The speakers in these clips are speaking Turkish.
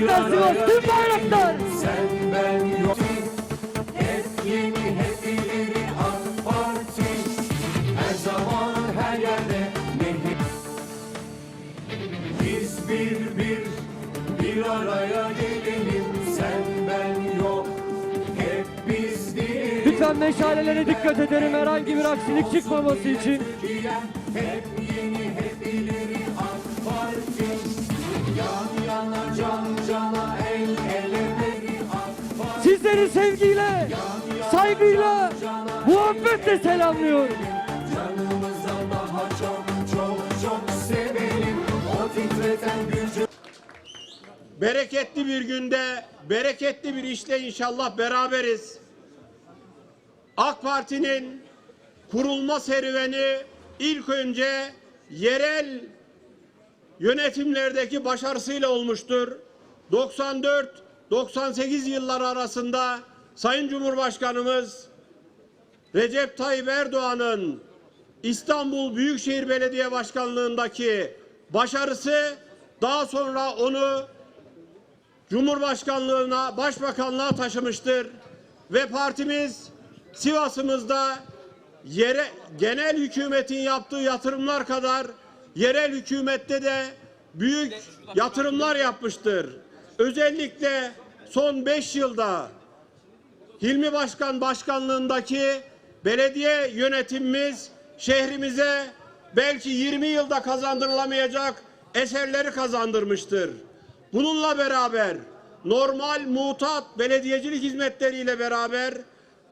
bayraktar Sivas, tüm bayraktar. Sen ben yok. Hep yeni hep ileri AK Parti. Her zaman her yerde nehir Biz bir bir bir araya gelelim. Sen ben yok. Hep biz değil Lütfen meşalelere dikkat edelim. Herhangi bir aksilik çıkmaması için. Hep yeni hep ileri AK Parti. Yan yana can Sizleri sevgiyle, saygıyla, muhabbetle selamlıyorum. Canımızdan daha çok çok çok sevelim O titreten gücü Bereketli bir günde, bereketli bir işle inşallah beraberiz. AK Parti'nin kurulma serüveni ilk önce yerel yönetimlerdeki başarısıyla olmuştur. 94-98 yılları arasında Sayın Cumhurbaşkanımız Recep Tayyip Erdoğan'ın İstanbul Büyükşehir Belediye Başkanlığındaki başarısı daha sonra onu Cumhurbaşkanlığına, Başbakanlığa taşımıştır. Ve partimiz Sivas'ımızda yere, genel hükümetin yaptığı yatırımlar kadar yerel hükümette de büyük yatırımlar yapmıştır. Özellikle son 5 yılda Hilmi Başkan başkanlığındaki belediye yönetimimiz şehrimize belki 20 yılda kazandırılamayacak eserleri kazandırmıştır. Bununla beraber normal mutat belediyecilik hizmetleriyle beraber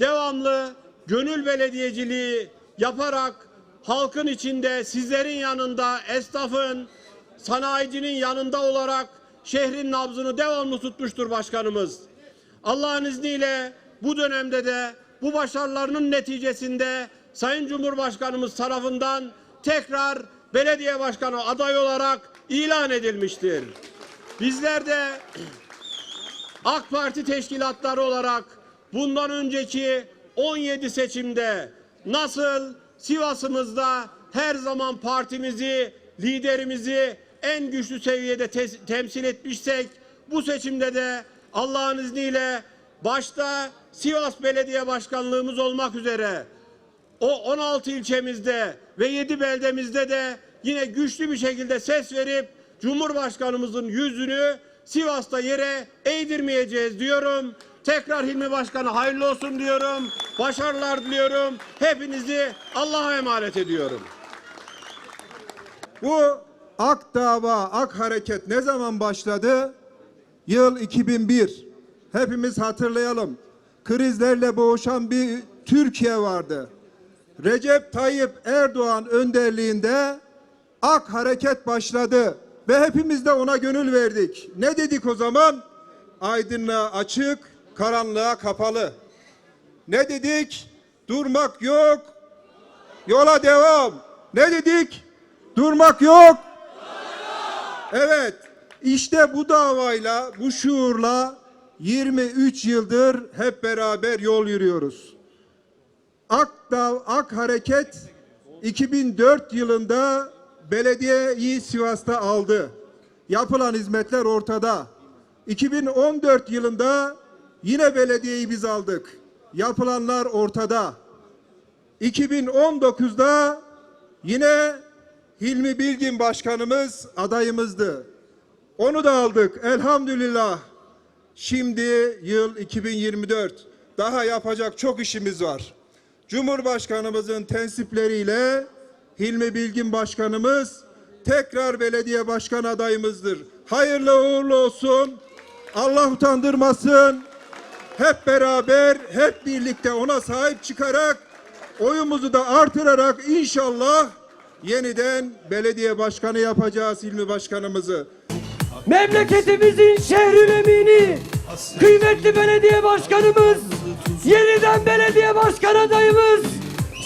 devamlı gönül belediyeciliği yaparak halkın içinde sizlerin yanında esnafın sanayicinin yanında olarak şehrin nabzını devamlı tutmuştur başkanımız. Allah'ın izniyle bu dönemde de bu başarılarının neticesinde Sayın Cumhurbaşkanımız tarafından tekrar belediye başkanı aday olarak ilan edilmiştir. Bizler de AK Parti teşkilatları olarak bundan önceki 17 seçimde nasıl Sivas'ımızda her zaman partimizi, liderimizi en güçlü seviyede te- temsil etmişsek bu seçimde de Allah'ın izniyle başta Sivas Belediye Başkanlığımız olmak üzere o 16 ilçemizde ve 7 beldemizde de yine güçlü bir şekilde ses verip Cumhurbaşkanımızın yüzünü Sivas'ta yere eğdirmeyeceğiz diyorum. Tekrar Hilmi Başkan'a hayırlı olsun diyorum. Başarılar diliyorum. Hepinizi Allah'a emanet ediyorum. Bu Ak Dava, Ak Hareket ne zaman başladı? Yıl 2001. Hepimiz hatırlayalım. Krizlerle boğuşan bir Türkiye vardı. Recep Tayyip Erdoğan önderliğinde Ak Hareket başladı ve hepimiz de ona gönül verdik. Ne dedik o zaman? Aydınlığa açık, karanlığa kapalı. Ne dedik? Durmak yok, yola devam. Ne dedik? Durmak yok. Evet. İşte bu davayla, bu şuurla 23 yıldır hep beraber yol yürüyoruz. Ak, Dav, Ak Hareket 2004 yılında belediyeyi Sivas'ta aldı. Yapılan hizmetler ortada. 2014 yılında yine belediyeyi biz aldık. Yapılanlar ortada. 2019'da yine Hilmi Bilgin başkanımız adayımızdı. Onu da aldık elhamdülillah. Şimdi yıl 2024. Daha yapacak çok işimiz var. Cumhurbaşkanımızın tensipleriyle Hilmi Bilgin başkanımız tekrar belediye başkan adayımızdır. Hayırlı uğurlu olsun. Allah utandırmasın. Hep beraber, hep birlikte ona sahip çıkarak oyumuzu da artırarak inşallah yeniden belediye başkanı yapacağız Hilmi başkanımızı. Memleketimizin şehrin emini, kıymetli belediye başkanımız, yeniden belediye başkan adayımız,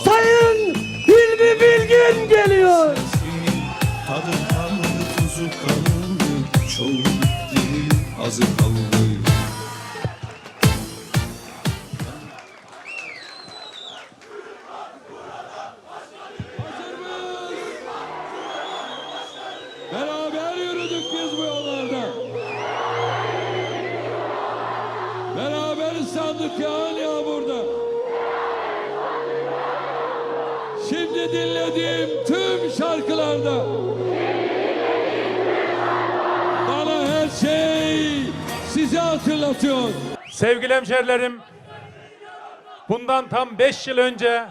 Sayın Hilmi Bilgin geliyor. Tadı kaldı, tuzu kaldı, çoğu bitti, azı kaldı. Bana her şey sizi hatırlatıyor. Sevgili hemşerilerim, bundan tam 5 yıl önce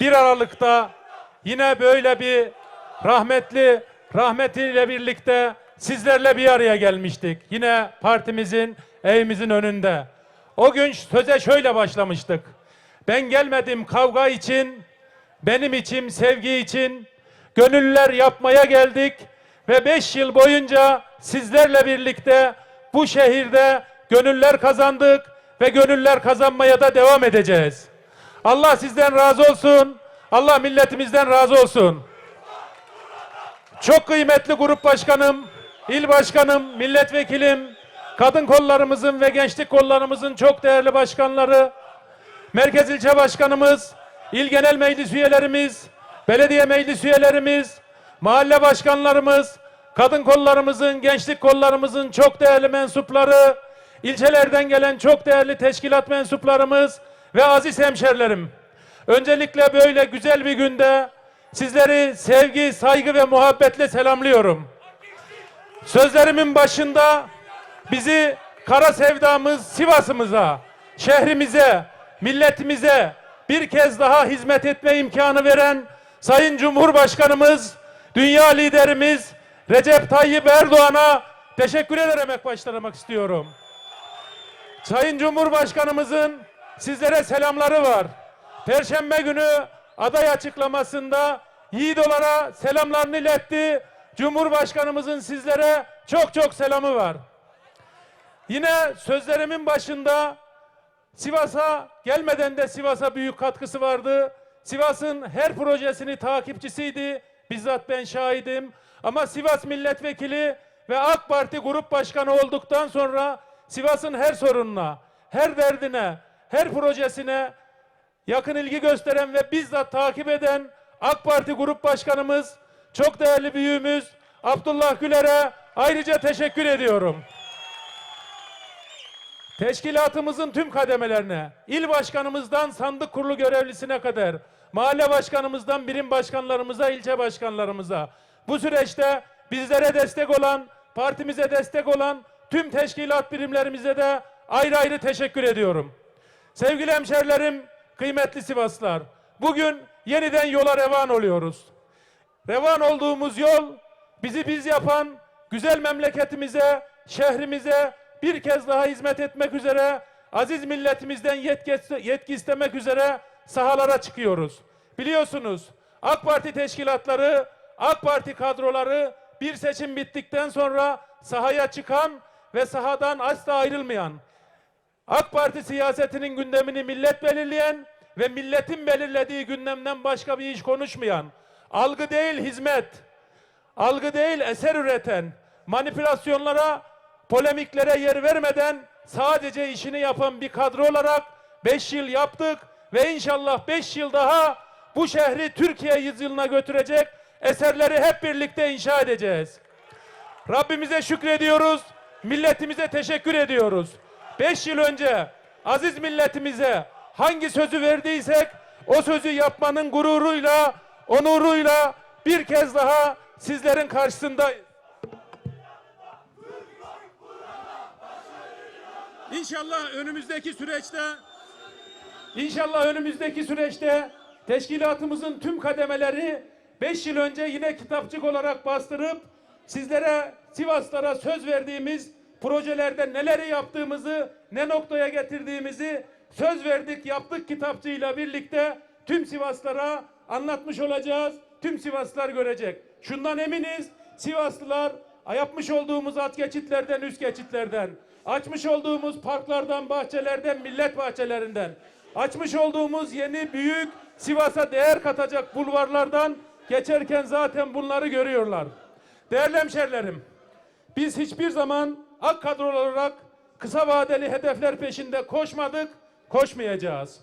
1 Aralık'ta yine böyle bir rahmetli rahmetiyle birlikte sizlerle bir araya gelmiştik. Yine partimizin evimizin önünde. O gün söze şöyle başlamıştık. Ben gelmedim kavga için, benim için, sevgi için gönüller yapmaya geldik ve 5 yıl boyunca sizlerle birlikte bu şehirde gönüller kazandık ve gönüller kazanmaya da devam edeceğiz. Allah sizden razı olsun. Allah milletimizden razı olsun. Çok kıymetli grup başkanım, il başkanım, milletvekilim, kadın kollarımızın ve gençlik kollarımızın çok değerli başkanları, Merkez ilçe başkanımız, il genel meclis üyelerimiz, belediye meclis üyelerimiz, mahalle başkanlarımız, kadın kollarımızın, gençlik kollarımızın çok değerli mensupları, ilçelerden gelen çok değerli teşkilat mensuplarımız ve aziz hemşerilerim. Öncelikle böyle güzel bir günde sizleri sevgi, saygı ve muhabbetle selamlıyorum. Sözlerimin başında bizi kara sevdamız Sivas'ımıza, şehrimize, milletimize bir kez daha hizmet etme imkanı veren Sayın Cumhurbaşkanımız, dünya liderimiz Recep Tayyip Erdoğan'a teşekkür ederek başlamak istiyorum. Sayın Cumhurbaşkanımızın sizlere selamları var. Perşembe günü aday açıklamasında Yiğidolara selamlarını iletti. Cumhurbaşkanımızın sizlere çok çok selamı var. Yine sözlerimin başında Sivas'a gelmeden de Sivas'a büyük katkısı vardı. Sivas'ın her projesini takipçisiydi. Bizzat ben şahidim. Ama Sivas milletvekili ve AK Parti grup başkanı olduktan sonra Sivas'ın her sorununa, her derdine, her projesine yakın ilgi gösteren ve bizzat takip eden AK Parti Grup Başkanımız, çok değerli büyüğümüz Abdullah Güler'e ayrıca teşekkür ediyorum. Teşkilatımızın tüm kademelerine, il başkanımızdan sandık kurulu görevlisine kadar, mahalle başkanımızdan birim başkanlarımıza, ilçe başkanlarımıza, bu süreçte bizlere destek olan, partimize destek olan tüm teşkilat birimlerimize de ayrı ayrı teşekkür ediyorum. Sevgili hemşerilerim, kıymetli Sivaslar, bugün yeniden yola revan oluyoruz. Revan olduğumuz yol bizi biz yapan güzel memleketimize, şehrimize bir kez daha hizmet etmek üzere aziz milletimizden yetki, yetki istemek üzere sahalara çıkıyoruz. Biliyorsunuz AK Parti teşkilatları, AK Parti kadroları bir seçim bittikten sonra sahaya çıkan ve sahadan asla ayrılmayan, AK Parti siyasetinin gündemini millet belirleyen ve milletin belirlediği gündemden başka bir iş konuşmayan, algı değil hizmet, algı değil eser üreten, manipülasyonlara, polemiklere yer vermeden sadece işini yapan bir kadro olarak 5 yıl yaptık ve inşallah 5 yıl daha bu şehri Türkiye yüzyılına götürecek eserleri hep birlikte inşa edeceğiz. Rabbimize şükrediyoruz, milletimize teşekkür ediyoruz. Beş yıl önce aziz milletimize hangi sözü verdiysek o sözü yapmanın gururuyla, onuruyla bir kez daha sizlerin karşısında İnşallah önümüzdeki süreçte İnşallah önümüzdeki süreçte teşkilatımızın tüm kademeleri 5 yıl önce yine kitapçık olarak bastırıp sizlere Sivaslara söz verdiğimiz projelerde neleri yaptığımızı, ne noktaya getirdiğimizi söz verdik, yaptık kitapçığıyla birlikte tüm Sivaslara anlatmış olacağız. Tüm Sivaslılar görecek. Şundan eminiz Sivaslılar yapmış olduğumuz alt geçitlerden, üst geçitlerden, açmış olduğumuz parklardan, bahçelerden, millet bahçelerinden, açmış olduğumuz yeni büyük Sivas'a değer katacak bulvarlardan geçerken zaten bunları görüyorlar. Değerli hemşerilerim, biz hiçbir zaman AK kadro olarak kısa vadeli hedefler peşinde koşmadık, koşmayacağız.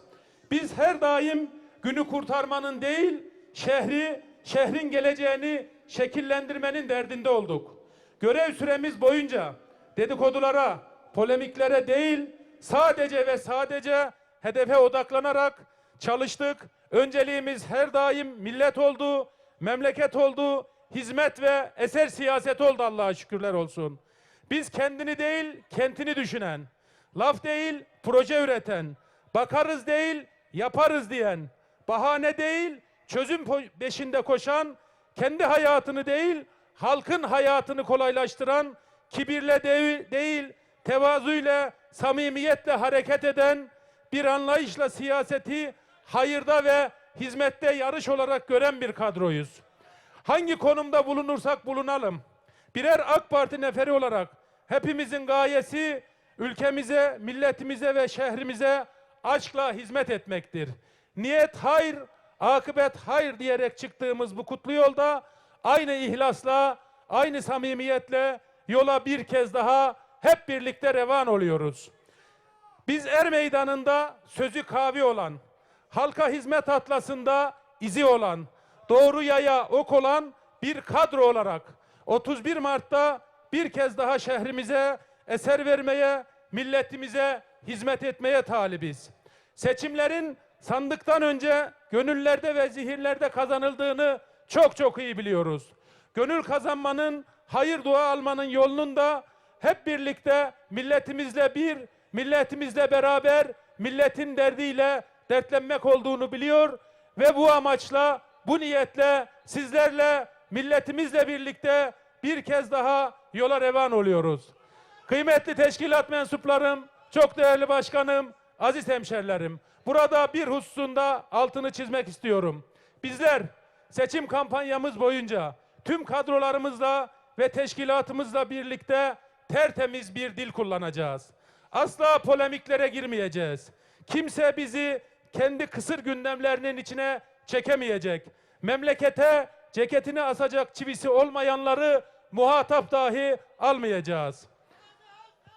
Biz her daim günü kurtarmanın değil, şehri, şehrin geleceğini şekillendirmenin derdinde olduk. Görev süremiz boyunca dedikodulara, polemiklere değil, sadece ve sadece hedefe odaklanarak çalıştık. Önceliğimiz her daim millet oldu, memleket oldu, hizmet ve eser siyaset oldu Allah'a şükürler olsun. Biz kendini değil, kentini düşünen, laf değil, proje üreten, bakarız değil, yaparız diyen, bahane değil, çözüm peşinde koşan, kendi hayatını değil, halkın hayatını kolaylaştıran, kibirle değil, değil tevazuyla, samimiyetle hareket eden, bir anlayışla siyaseti hayırda ve hizmette yarış olarak gören bir kadroyuz. Hangi konumda bulunursak bulunalım, birer AK Parti neferi olarak hepimizin gayesi ülkemize, milletimize ve şehrimize aşkla hizmet etmektir. Niyet hayır, akıbet hayır diyerek çıktığımız bu kutlu yolda aynı ihlasla, aynı samimiyetle yola bir kez daha hep birlikte revan oluyoruz. Biz er meydanında sözü kavi olan, halka hizmet atlasında izi olan, doğru yaya ok olan bir kadro olarak 31 Mart'ta bir kez daha şehrimize eser vermeye, milletimize hizmet etmeye talibiz. Seçimlerin sandıktan önce gönüllerde ve zihirlerde kazanıldığını çok çok iyi biliyoruz. Gönül kazanmanın, hayır dua almanın yolunun da hep birlikte milletimizle bir, milletimizle beraber, milletin derdiyle dertlenmek olduğunu biliyor ve bu amaçla, bu niyetle sizlerle, milletimizle birlikte bir kez daha yola revan oluyoruz. Kıymetli teşkilat mensuplarım, çok değerli başkanım, aziz hemşerilerim. Burada bir hususunda altını çizmek istiyorum. Bizler seçim kampanyamız boyunca tüm kadrolarımızla ve teşkilatımızla birlikte tertemiz bir dil kullanacağız. Asla polemiklere girmeyeceğiz. Kimse bizi kendi kısır gündemlerinin içine çekemeyecek. Memlekete ceketini asacak çivisi olmayanları muhatap dahi almayacağız.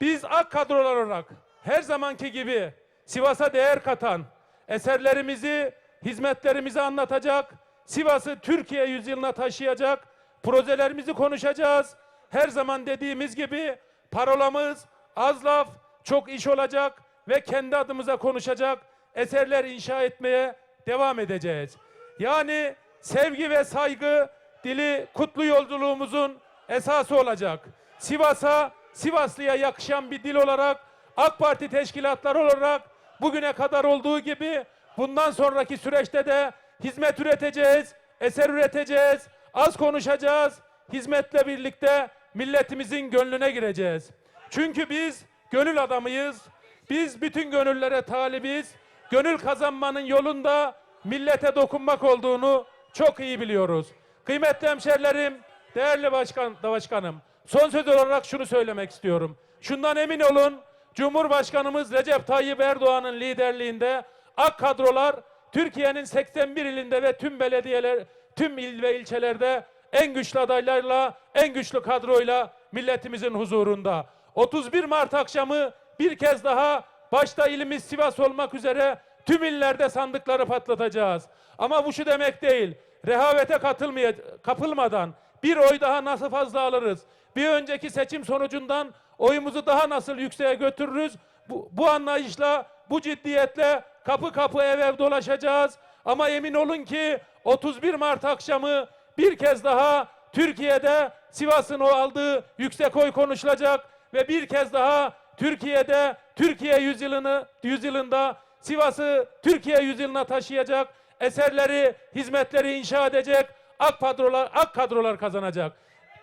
Biz ak kadrolar olarak her zamanki gibi Sivas'a değer katan eserlerimizi, hizmetlerimizi anlatacak, Sivas'ı Türkiye yüzyılına taşıyacak projelerimizi konuşacağız. Her zaman dediğimiz gibi parolamız az laf, çok iş olacak ve kendi adımıza konuşacak eserler inşa etmeye devam edeceğiz. Yani sevgi ve saygı dili kutlu yolculuğumuzun esası olacak. Sivas'a, Sivaslı'ya yakışan bir dil olarak AK Parti teşkilatları olarak bugüne kadar olduğu gibi bundan sonraki süreçte de hizmet üreteceğiz, eser üreteceğiz, az konuşacağız, hizmetle birlikte milletimizin gönlüne gireceğiz. Çünkü biz gönül adamıyız, biz bütün gönüllere talibiz, gönül kazanmanın yolunda millete dokunmak olduğunu çok iyi biliyoruz. Kıymetli hemşerilerim, değerli başkan, başkanım, son söz olarak şunu söylemek istiyorum. Şundan emin olun, Cumhurbaşkanımız Recep Tayyip Erdoğan'ın liderliğinde AK kadrolar Türkiye'nin 81 ilinde ve tüm belediyeler, tüm il ve ilçelerde en güçlü adaylarla, en güçlü kadroyla milletimizin huzurunda. 31 Mart akşamı bir kez daha başta ilimiz Sivas olmak üzere tüm illerde sandıkları patlatacağız. Ama bu şu demek değil. Rehavete katılmaya, kapılmadan bir oy daha nasıl fazla alırız? Bir önceki seçim sonucundan oyumuzu daha nasıl yükseğe götürürüz? Bu, bu anlayışla, bu ciddiyetle kapı kapı ev ev dolaşacağız. Ama emin olun ki 31 Mart akşamı bir kez daha Türkiye'de Sivas'ın o aldığı yüksek oy konuşulacak ve bir kez daha Türkiye'de Türkiye yüzyılını yüzyılında Sivas'ı Türkiye yüzyılına taşıyacak eserleri, hizmetleri inşa edecek ak kadrolar, ak kadrolar kazanacak.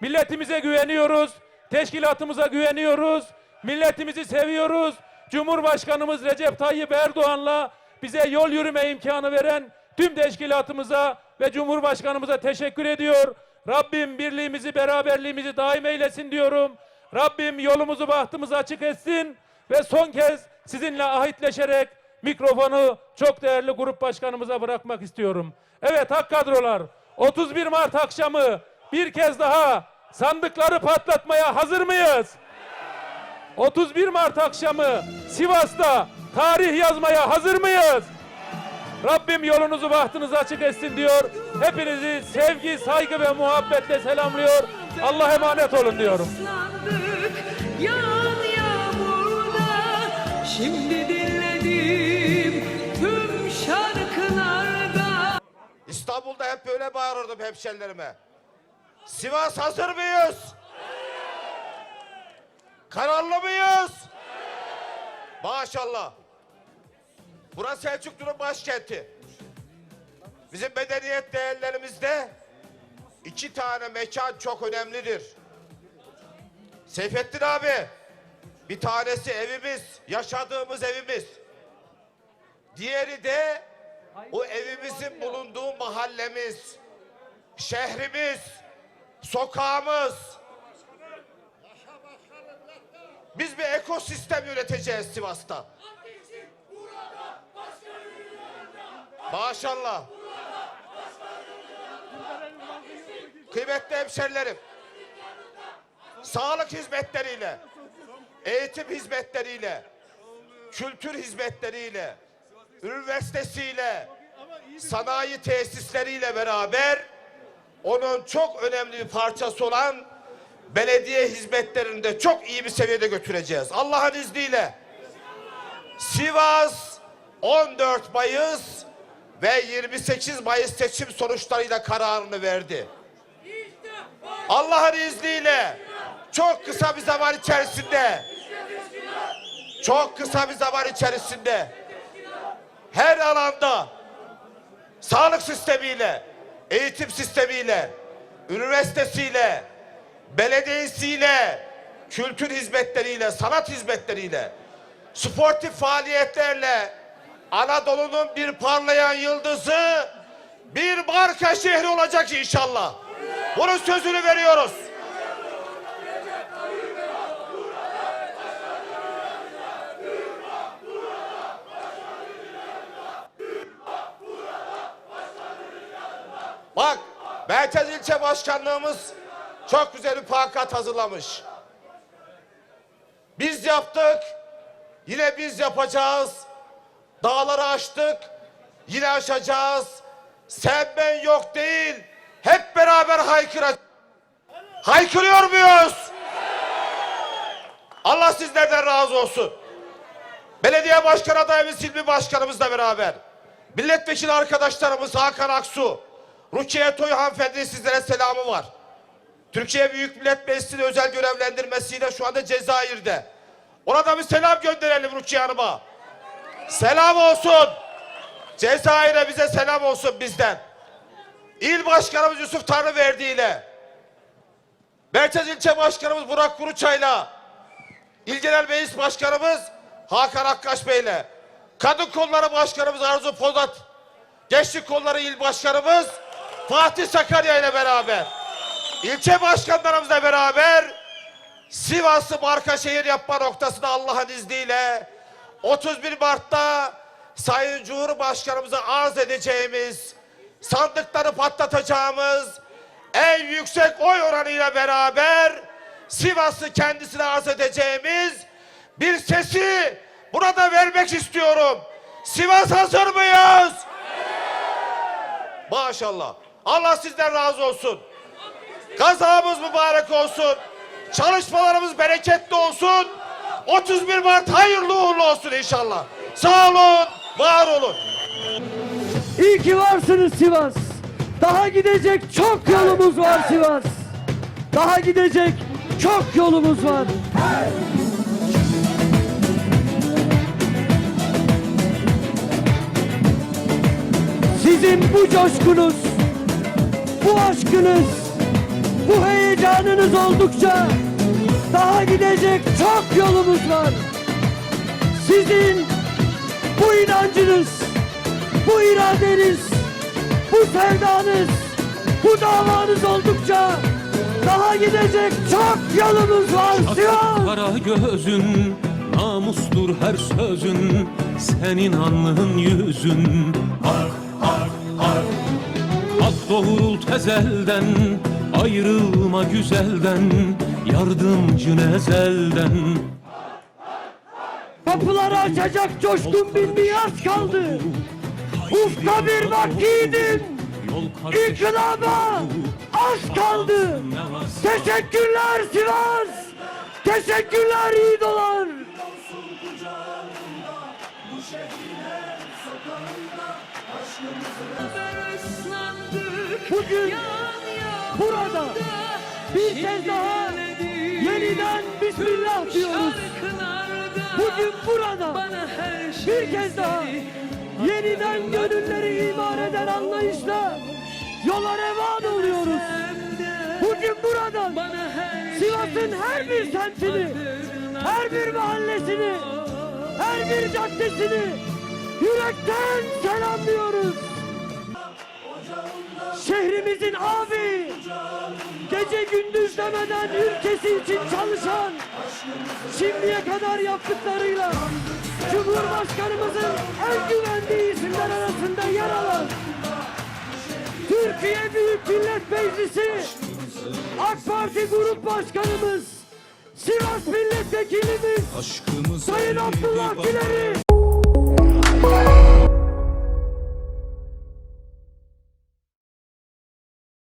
Milletimize güveniyoruz, teşkilatımıza güveniyoruz, milletimizi seviyoruz. Cumhurbaşkanımız Recep Tayyip Erdoğan'la bize yol yürüme imkanı veren tüm teşkilatımıza ve Cumhurbaşkanımıza teşekkür ediyor. Rabbim birliğimizi, beraberliğimizi daim eylesin diyorum. Rabbim yolumuzu, bahtımızı açık etsin ve son kez sizinle ahitleşerek mikrofonu çok değerli grup başkanımıza bırakmak istiyorum. Evet hak kadrolar 31 Mart akşamı bir kez daha sandıkları patlatmaya hazır mıyız? 31 Mart akşamı Sivas'ta tarih yazmaya hazır mıyız? Rabbim yolunuzu bahtınızı açık etsin diyor. Hepinizi sevgi, saygı ve muhabbetle selamlıyor. Allah'a emanet olun diyorum. Islandık, yağan yağmurla, şimdi dinledim tüm şarkılarda. İstanbul'da hep böyle bağırırdım hemşerilerime. Sivas hazır mıyız? Kararlı mıyız? Maşallah. Burası Selçuklu'nun başkenti. Bizim medeniyet değerlerimizde iki tane mekan çok önemlidir. Seyfettin abi, bir tanesi evimiz, yaşadığımız evimiz. Diğeri de o evimizin bulunduğu mahallemiz, şehrimiz, sokağımız. Biz bir ekosistem üreteceğiz Sivas'ta. Maşallah. Kıymetli hemşerilerim. Sağlık hizmetleriyle, eğitim hizmetleriyle, kültür hizmetleriyle, üniversitesiyle, sanayi tesisleriyle beraber onun çok önemli bir parçası olan belediye hizmetlerini de çok iyi bir seviyede götüreceğiz. Allah'ın izniyle. Sivas 14 Mayıs ve 28 Mayıs seçim sonuçlarıyla kararını verdi. Allah'ın izniyle. Çok kısa bir zaman içerisinde. Çok kısa bir zaman içerisinde. Her alanda. Sağlık sistemiyle, eğitim sistemiyle, üniversitesiyle, belediyesiyle, kültür hizmetleriyle, sanat hizmetleriyle, sportif faaliyetlerle Anadolu'nun bir parlayan yıldızı bir marka şehri olacak inşallah. Bunun sözünü veriyoruz. Bak, Merkez İlçe Başkanlığımız çok güzel bir pakat hazırlamış. Biz yaptık, yine biz yapacağız. Dağları aştık, yine aşacağız. Sen ben yok değil, hep beraber haykıracağız. Haykırıyor muyuz? Allah sizlerden razı olsun. Belediye Başkan adayımız Silmi Başkanımızla beraber. Milletvekili arkadaşlarımız Hakan Aksu, Rukiye Toy hanımefendi sizlere selamı var. Türkiye Büyük Millet Meclisi'nin özel görevlendirmesiyle şu anda Cezayir'de. Ona da bir selam gönderelim Rukiye Hanım'a. Selam olsun. Cezayir'e bize selam olsun bizden. İl Başkanımız Yusuf Tanrıverdi ile Merkez İlçe Başkanımız Burak Kuruçay'la İl Genel Meclis Başkanımız Hakan Akkaş Bey'le Kadın Kolları Başkanımız Arzu Polat Gençlik Kolları İl Başkanımız Fatih Sakarya ile beraber ilçe başkanlarımızla beraber Sivas'ı marka şehir yapma noktasında Allah'ın izniyle 31 Mart'ta Sayın Cumhurbaşkanımıza arz edeceğimiz sandıkları patlatacağımız en yüksek oy oranıyla beraber Sivas'ı kendisine arz edeceğimiz bir sesi burada vermek istiyorum. Sivas hazır mıyız? Maşallah. Allah sizden razı olsun. Kazamız mübarek olsun. Çalışmalarımız bereketli olsun. 31 Mart hayırlı uğurlu olsun inşallah. Sağ olun, var olun. İyi ki varsınız Sivas. Daha gidecek çok yolumuz var Sivas. Daha gidecek çok yolumuz var. Sizin bu coşkunuz, bu aşkınız, bu heyecanınız oldukça daha gidecek çok yolumuz var. Sizin bu inancınız, bu iradeniz, bu sevdanız, bu davanız oldukça daha gidecek çok yolumuz var Sivas. Kara gözün namustur her sözün senin alnın yüzün Hak hak hak Hak doğrult ezelden ayrılma güzelden yardımcın ezelden Kapıları açacak coşkun bir miras kaldı. Ufka bir kardeş İnkılaba az kaldı. Teşekkürler Sivas. Teşekkürler iyi dolar. Bugün burada bir kez daha yeniden Bismillah diyoruz. Bugün burada bir kez daha yeniden gönülleri iman eden anlayışla yola revan oluyoruz. Bugün buradan Sivas'ın her bir semtini, her bir mahallesini, her bir caddesini yürekten selamlıyoruz. Şehrimizin abi, gece gündüz demeden ülkesi için çalışan, şimdiye kadar yaptıklarıyla Cumhurbaşkanımızın en güvendiği isimler arasında yer alan Türkiye Büyük Millet Meclisi AK Parti Grup Başkanımız Sivas Milletvekilimiz Aşkımız Sayın Abdullah Güler'i